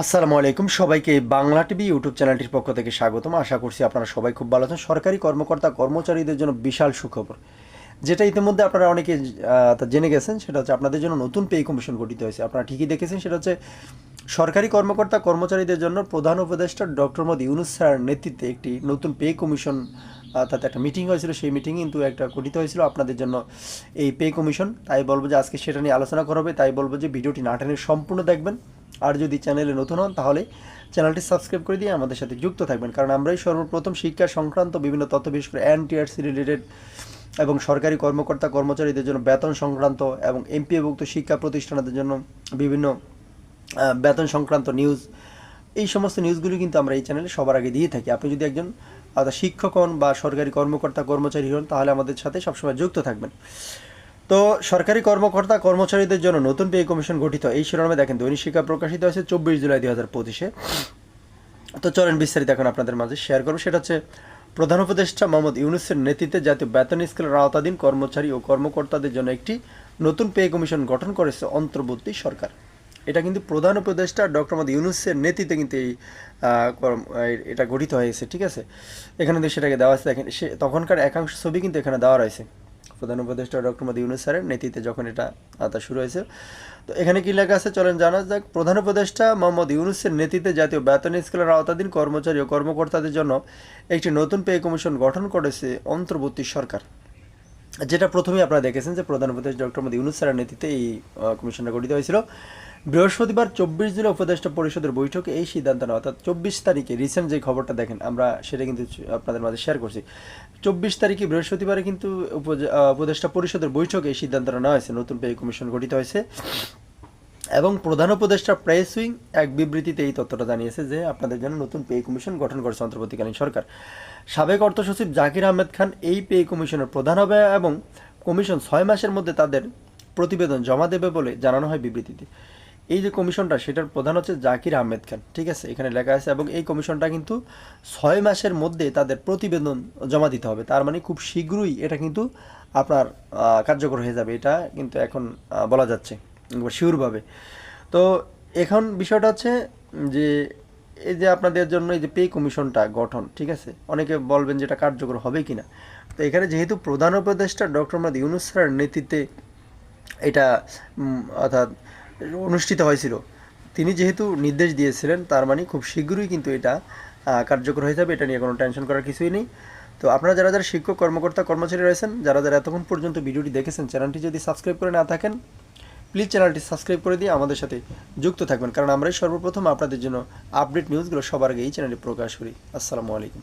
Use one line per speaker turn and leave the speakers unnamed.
আসসালামু আলাইকুম। সবাইকে বাংলা টিভি ইউটিউব চ্যানেলটির পক্ষ থেকে স্বাগতম। আশা করছি আপনারা সবাই খুব ভালো আছেন। সরকারি কর্মকর্তা, কর্মচারীদের জন্য বিশাল সুখবর। যেটা ইতিমধ্যে আপনারা অনেকে জেনে গেছেন, সেটা হচ্ছে আপনাদের জন্য নতুন পে কমিশন গঠিত হয়েছে। আপনারা ঠিকই দেখেছেন, সেটা হচ্ছে সরকারি কর্মকর্তা, কর্মচারীদের জন্য প্রধান উপদেষ্টা ডক্টর মোদী ইউনুস স্যার নেতৃত্বে একটি নতুন পে কমিশন তাতে একটা মিটিং হয়েছিল। সেই মিটিং কিন্তু একটা গঠিত হয়েছিল আপনাদের জন্য এই পে কমিশন। তাই বলব যে আজকে সেটা নিয়ে আলোচনা করা হবে। তাই বলব যে ভিডিওটি না সম্পূর্ণ দেখবেন। আর যদি চ্যানেলে নতুন হন, তাহলে চ্যানেলটি সাবস্ক্রাইব করে দিয়ে আমাদের সাথে যুক্ত থাকবেন। কারণ আমরাই সর্বপ্রথম শিক্ষা সংক্রান্ত বিভিন্ন তথ্য, বিশেষ করে এনটিআরসি রিলেটেড এবং সরকারি কর্মকর্তা, কর্মচারীদের জন্য বেতন সংক্রান্ত এবং এমপিএভুক্ত শিক্ষা প্রতিষ্ঠানদের জন্য বিভিন্ন বেতন সংক্রান্ত নিউজ এই সমস্ত নিউজগুলি কিন্তু আমরা এই চ্যানেলে সবার আগে দিয়ে থাকি। আপনি যদি একজন শিক্ষক হন বা সরকারি কর্মকর্তা, কর্মচারী হন, তাহলে আমাদের সাথে সবসময় যুক্ত থাকবেন। তো সরকারি কর্মকর্তা কর্মচারীদের জন্য নতুন পে কমিশন গঠিত। এই শিরোনামে দেখেন, দৈনিক শিক্ষা প্রকাশিত হয়েছে চব্বিশ জুলাই দুই হাজার পঁচিশে। তো চলেন বিস্তারিত এখন আপনাদের মাঝে শেয়ার করব। সেটা হচ্ছে, প্রধান উপদেষ্টা মোহাম্মদ ইউনুসের নেতৃত্বে জাতীয় বেতন স্কেলের আওতাধীন কর্মচারী ও কর্মকর্তাদের জন্য একটি নতুন পে কমিশন গঠন করেছে অন্তর্বর্তী সরকার। এটা কিন্তু প্রধান উপদেষ্টা ডক্টর মোহাম্মদ ইউনুসের নেতৃত্বে কিন্তু এই এটা গঠিত হয়েছে, ঠিক আছে? এখানে সেটাকে দেওয়া আছে, দেখেন, সে, তখনকার একাংশ ছবি কিন্তু এখানে দেওয়া রয়েছে। প্রধান উপদেষ্টা ডক্টর মোদী ইউনুস স্যারের নেতৃত্বে যখন এটা আতা শুরু হয়েছে। তো এখানে কি লেখা আছে? চলেন জানা যাক। প্রধান উপদেষ্টা মোহাম্মদ ইউনুসের নেতৃত্বে জাতীয় বেতন স্কেলের আওতাধীন কর্মচারী ও কর্মকর্তাদের জন্য একটি নতুন পে কমিশন গঠন করেছে অন্তর্বর্তী সরকার। যেটা প্রথমেই আপনারা দেখেছেন যে প্রধান উপদেষ্টা ডক্টর মোদী ইউনুস স্যারের নেতৃত্বে এই কমিশনটা গঠিত হয়েছিল। বৃহস্পতিবার চব্বিশ জুলাই উপদেষ্টা পরিষদের বৈঠকে এই সিদ্ধান্ত নেওয়া, অর্থাৎ চব্বিশ তারিখে রিসেন্ট যে খবরটা দেখেন, আমরা সেটা কিন্তু আপনাদের মাঝে শেয়ার করছি। চব্বিশ তারিখে বৃহস্পতিবারে কিন্তু উপদেষ্টা পরিষদের বৈঠকে এই সিদ্ধান্তটা নেওয়া হয়েছে। নতুন পে কমিশন গঠিত হয়েছে। এবং প্রধান উপদেষ্টা প্রেস উইং এক বিবৃতিতে এই তথ্যটা জানিয়েছে যে, আপনাদের জন্য নতুন পে কমিশন গঠন করেছে অন্তর্বর্তীকালীন সরকার। সাবেক অর্থ সচিব জাকির আহমেদ খান এই পে কমিশনের প্রধান হবে এবং কমিশন ছয় মাসের মধ্যে তাদের প্রতিবেদন জমা দেবে বলে জানানো হয় বিবৃতিতে। এই যে কমিশনটা, সেটার প্রধান হচ্ছে জাকির আহমেদ খান, ঠিক আছে? এখানে লেখা আছে, এবং এই কমিশনটা কিন্তু ছয় মাসের মধ্যে তাদের প্রতিবেদন জমা দিতে হবে। তার মানে খুব শীঘ্রই এটা কিন্তু আপনার কার্যকর হয়ে যাবে। এটা কিন্তু এখন বলা যাচ্ছে শিওরভাবে। তো এখন বিষয়টা হচ্ছে যে, এই যে আপনাদের জন্য এই যে পে কমিশনটা গঠন, ঠিক আছে? অনেকে বলবেন যে এটা কার্যকর হবে কিনা। তো এখানে যেহেতু প্রধান উপদেষ্টা ডক্টর মোহাম্মদ ইউনুস স্যারের নেতৃত্বে এটা অর্থাৎ অনুষ্ঠিত হয়েছিল। তিনি যেহেতু নির্দেশ দিয়েছিলেন, তার মানে খুব শীঘ্রই কিন্তু এটা কার্যকর হয়ে যাবে, এটা নিয়ে কোনো টেনশন করার কিছুই নেই। তো আপনারা যারা যারা শিক্ষক, কর্মকর্তা, কর্মচারী রয়েছেন, যারা যারা এতক্ষণ পর্যন্ত ভিডিওটি দেখেছেন, চ্যানেলটি যদি সাবস্ক্রাইব করে না থাকেন প্লিজ চ্যানেলটি সাবস্ক্রাইব করে দিয়ে আমাদের সাথে যুক্ত থাকবেন। কারণ আমরাই সর্বপ্রথম আপনাদের জন্য আপডেট নিউজগুলো সবার আগে এই চ্যানেলে প্রকাশ করি। আসসালামু আলাইকুম।